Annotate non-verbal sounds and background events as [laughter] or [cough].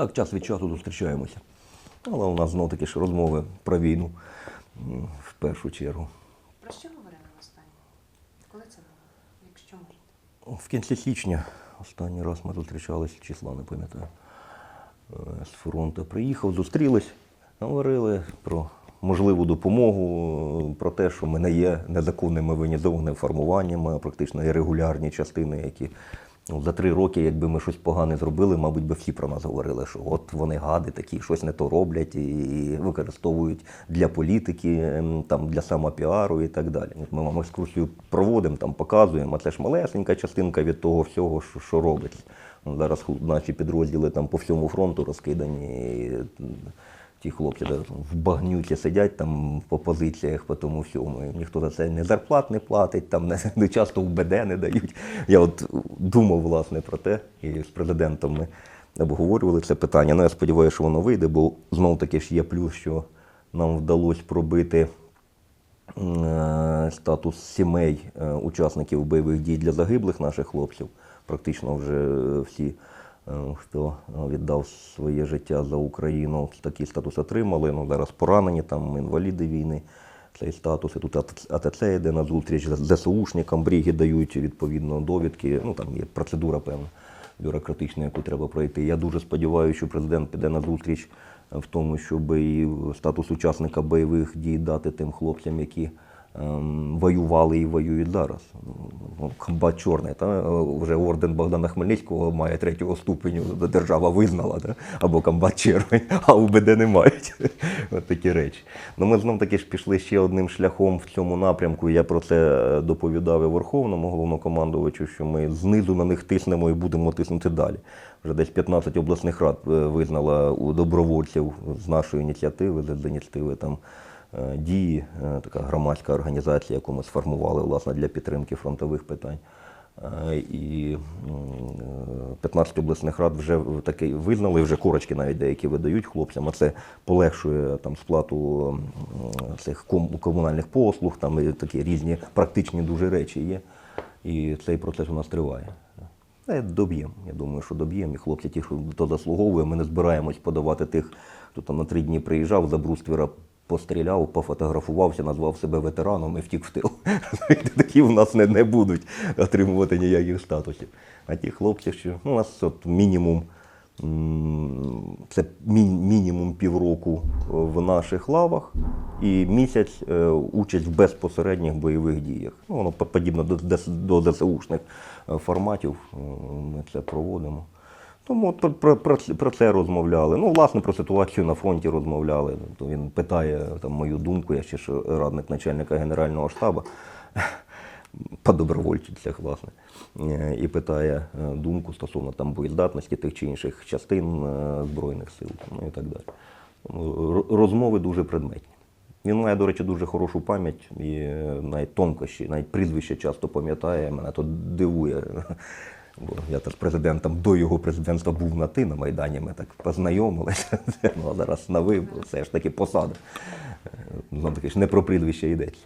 Так, час від часу зустрічаємося. Але у нас знов таки ж розмови про війну в першу чергу. Про що говорили останнє? Коли це було? Якщо можете. В кінці січня останній раз ми зустрічались, числа не пам'ятаю. е, З фронту приїхав, зустрілись, говорили про можливу допомогу, е, про те, що ми не є незаконними воєнізованими формуваннями, практично є регулярні частини, які ну, за три роки, якби ми щось погане зробили, мабуть, би всі про нас говорили, що от вони гади такі, щось не то роблять і використовують для політики, ем, там, для самопіару і так далі. Ми вам екскурсію проводимо, там показуємо, а це ж малесенька частинка від того всього, що, що робиться. Ну, Зараз наші підрозділи там по всьому фронту розкидані. і, Ті хлопці в багнюці сидять там по позиціях, по тому всьому. Ніхто за це не зарплат не платить, там не, не часто УБД не дають. Я от думав власне про те, і з президентом ми обговорювали це питання. Ну, я сподіваюся, що воно вийде, бо знов таки ж є плюс, що нам вдалося пробити е, статус сімей е, учасників бойових дій для загиблих наших хлопців. Практично вже всі, хто віддав своє життя за Україну, такий статус отримали. Ну, зараз поранені, там інваліди війни. Цей статус, і тут АТЦ йде на зустріч ЗСУшникам, бріги дають відповідно довідки. Ну там є процедура певна бюрократична, яку треба пройти. Я дуже сподіваюся, що президент піде на зустріч в тому, щоб і статус учасника бойових дій дати тим хлопцям, які воювали і воюють зараз. Ну, Комбат чорний, та вже орден Богдана Хмельницького має третього ступеню, держава визнала, та? або комбат червень, [laughs] а УБД не мають. [laughs] От такі речі. Ну, ми знов таки ж пішли ще одним шляхом в цьому напрямку. Я про це е, доповідав і Верховному головнокомандувачу, що ми знизу на них тиснемо і будемо тиснути далі. Вже десь 15 обласних рад е, визнала у добровольців з нашої ініціативи, з ініціативи там е, дії, е, така громадська організація, яку ми сформували власне для підтримки фронтових питань. Е, І е, 15 обласних рад вже таки визнали, вже корочки навіть деякі видають хлопцям, а це полегшує там сплату цих комунальних послуг, там і такі різні практичні дуже речі є. І цей процес у нас триває. Е, Доб'ємо. Я думаю, що доб'ємо. І хлопці ті, що то заслуговує. Ми не збираємось подавати тих, хто там на три дні приїжджав, за бруствера постріляв, пофотографувався, назвав себе ветераном і втік в тил. [laughs] Такі в нас не, не будуть отримувати ніяких статусів. А ті хлопці, що у нас от мінімум. Це мі- мінімум півроку в наших лавах і місяць е, участь в безпосередніх бойових діях. Ну, воно подібно до, до ДСУшних е, форматів. е, Ми це проводимо. Тому про, про, про, це- про це розмовляли. Ну, власне, про ситуацію на фронті розмовляли. То він питає там, мою думку, я ще ж радник начальника Генерального штабу [laughs] по добровольцях, власне, Е, і питає е, думку стосовно там боєздатності тих чи інших частин е, Збройних сил ну, і так далі. Розмови дуже предметні. Він має, до речі, дуже хорошу пам'ять і навіть тонкощі, навіть прізвище часто пам'ятає. Мене то дивує. Бо я теж президентом до його президентства був на ти на Майдані, ми так познайомилися. [laughs] Ну, а зараз на ви, бо все ж таки посада. Знову таки ж не про прізвище йдеться.